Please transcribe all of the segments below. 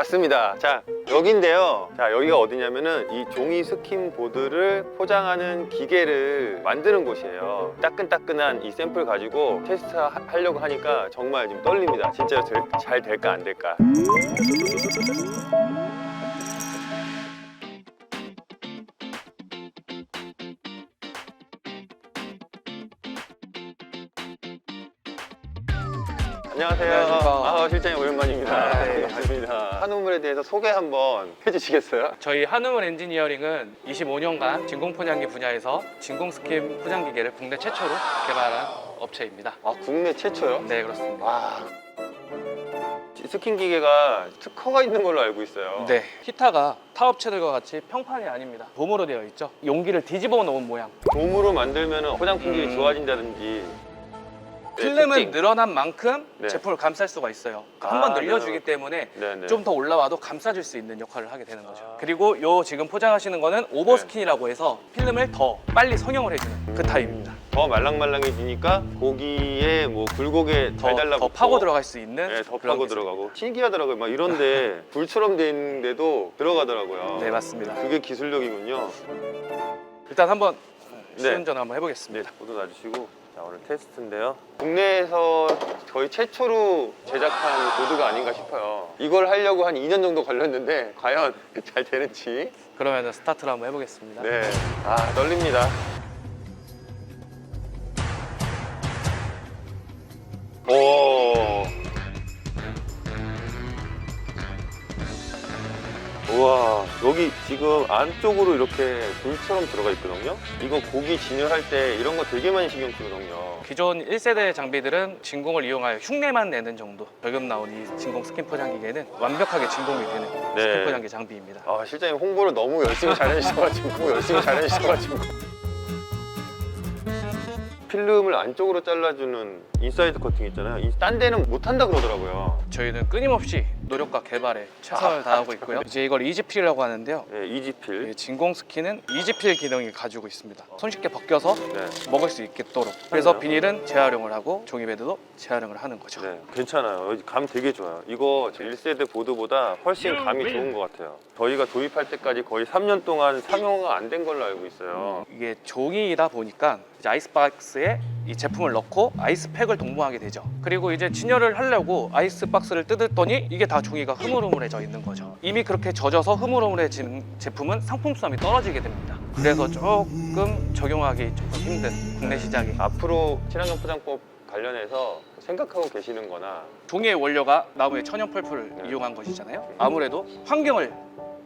맞습니다. 자, 여긴데요. 자, 여기가 어디냐면은 이 종이 스킨 보드를 포장하는 기계를 만드는 곳이에요. 따끈따끈한 이 샘플 가지고 테스트 하- 하려고 하니까 정말 지금 떨립니다. 진짜 될- 잘 될까 안 될까. 안녕하세요. 안녕하십니까. 아, 실장님 오랜만입니다. 아, 네. 반갑습니다. 한우물에 대해서 소개 한번 해주시겠어요? 저희 한우물 엔지니어링은 25년간 진공 포장기 분야에서 진공 스킨 포장 기계를 국내 최초로 개발한 업체입니다. 아, 국내 최초요? 네, 그렇습니다. 와. 스킨 기계가 특허가 있는 걸로 알고 있어요. 네, 히타가 타 업체들과 같이 평판이 아닙니다. 돔으로 되어 있죠. 용기를 뒤집어 놓은 모양. 돔으로 만들면 포장 품질이 음. 좋아진다든지. 네, 필름은 특징. 늘어난 만큼 네. 제품을 감쌀 수가 있어요. 아, 한번 늘려주기 네. 때문에 네 네. 좀 더 올라와도 감싸줄 수 있는 역할을 하게 되는 거죠. 아. 그리고 요 지금 포장하시는 거는 오버스킨이라고 해서 필름을 더 빨리 성형을 해주는 그 음. 타입입니다. 더 말랑말랑해지니까 고기에 뭐 불고기에 더, 달달라붙고 더 파고 들어갈 수 있는 네, 더 파고. 들어가고 신기하더라고요. 막 이런데 불처럼 돼 있는데도 들어가더라고요. 네 맞습니다. 그게 기술력이군요. 일단 한번 네. 시운전 한번 네, 해보겠습니다. 모두 놔주시고 자 오늘 테스트인데요. 국내에서 거의 최초로 제작한 보드가 아닌가 싶어요. 이걸 하려고 한 2년 정도 걸렸는데 과연 잘 되는지. 그러면 스타트를 한번 해보겠습니다. 네, 아 떨립니다. 오. 와 여기 지금 안쪽으로 이렇게 불처럼 들어가 있거든요. 이거 고기 진열할 때 이런 거 되게 많이 신경 쓰거든요. 기존 1세대 장비들은 진공을 이용하여 흉내만 내는 정도 지금 나온 이 진공 스킨 포장 기계는 완벽하게 진공이 되는 네. 스킨 포장기 장비입니다. 아 실장님 홍보를 너무 열심히 잘 해주셔가지고 열심히 잘 해주셔가지고. 필름을 안쪽으로 잘라주는 인사이드 커팅 있잖아요. 이딴 데는 못한다 그러더라고요. 저희는 끊임없이 노력과 개발에 최선을 아, 다하고 있고요. 이제 이걸 이지필이라고 하는데요. 네, 이 이지필 진공 스킨은 이지필 기능을 가지고 있습니다. 손쉽게 벗겨서 네. 먹을 수 있도록. 그래서. 비닐은 재활용을 하고 종이 베드도 재활용을 하는 거죠. 네, 괜찮아요. 감 되게 좋아요. 이거 1세대 보드보다 훨씬 감이 좋은 것 같아요. 저희가 도입할 때까지 거의 3년 동안 상용화가 안된 걸로 알고 있어요. 이게 종이다 보니까 이제 아이스박스에 이 제품을 넣고 아이스팩을 동봉하게 되죠. 그리고 이제 진열을 하려고 아이스박스를 뜯었더니 이게 다 종이가 흐물흐물해져 있는 거죠. 이미 그렇게 젖어서 흐물흐물해진 제품은 상품성이 떨어지게 됩니다. 그래서 조금 적용하기 조금 힘든 국내 시장이 앞으로 친환경 포장법 관련해서 생각하고 계시는 거나 종이의 원료가 나무의 천연 펄프를 네. 이용한 것이잖아요. 아무래도 환경을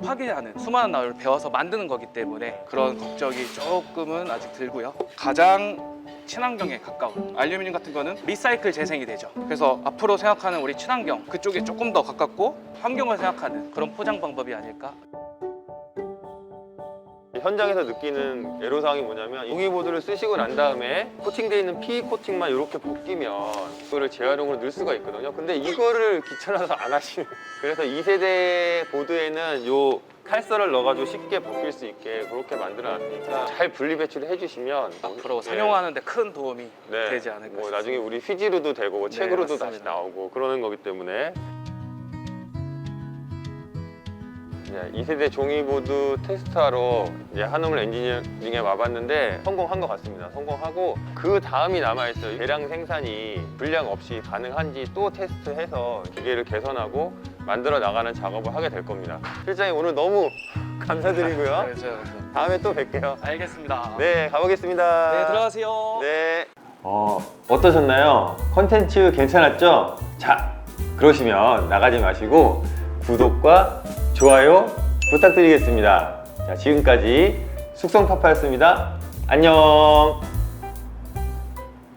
파괴하는 수많은 나무를 베어서 만드는 거기 때문에 그런 걱정이 조금은 아직 들고요. 가장 친환경에 가까운 알루미늄 같은 거는 리사이클 재생이 되죠. 그래서 앞으로 생각하는 우리 친환경 그쪽에 조금 더 가깝고 환경을 생각하는 그런 포장 방법이 아닐까. 현장에서 느끼는 애로사항이 뭐냐면 종이보드를 쓰시고 난 다음에 코팅되어 있는 PE 코팅만 이렇게 벗기면 그거를 재활용으로 넣을 수가 있거든요. 근데 이거를 귀찮아서 안 하시는 그래서 2세대 보드에는 요 칼썰을 넣어가지고 쉽게 벗길 수 있게 그렇게 만들어놨으니까 잘 분리 배출을 해주시면 앞으로 네. 상용화하는데 큰 도움이 네. 되지 않을까 뭐 싶습니다. 나중에 우리 휘지로도 되고 뭐 네, 책으로도 다시 맞습니다. 나오고 그러는 거기 때문에 이제 2세대 종이보드 테스트하러 이제 한우물 엔지니어링에 와봤는데 성공한 것 같습니다. 성공하고 그 다음이 남아있어요. 대량 생산이 불량 없이 가능한지 또 테스트해서 기계를 개선하고 만들어 나가는 작업을 하게 될 겁니다. 실장님 오늘 너무 감사드리고요. 그래서. 다음에 또 뵐게요. 알겠습니다. 네, 가보겠습니다. 네, 들어가세요. 네. 어, 어떠셨나요? 컨텐츠 괜찮았죠? 자, 그러시면 나가지 마시고 구독과 좋아요 부탁드리겠습니다. 자, 지금까지 숙성파파였습니다. 안녕.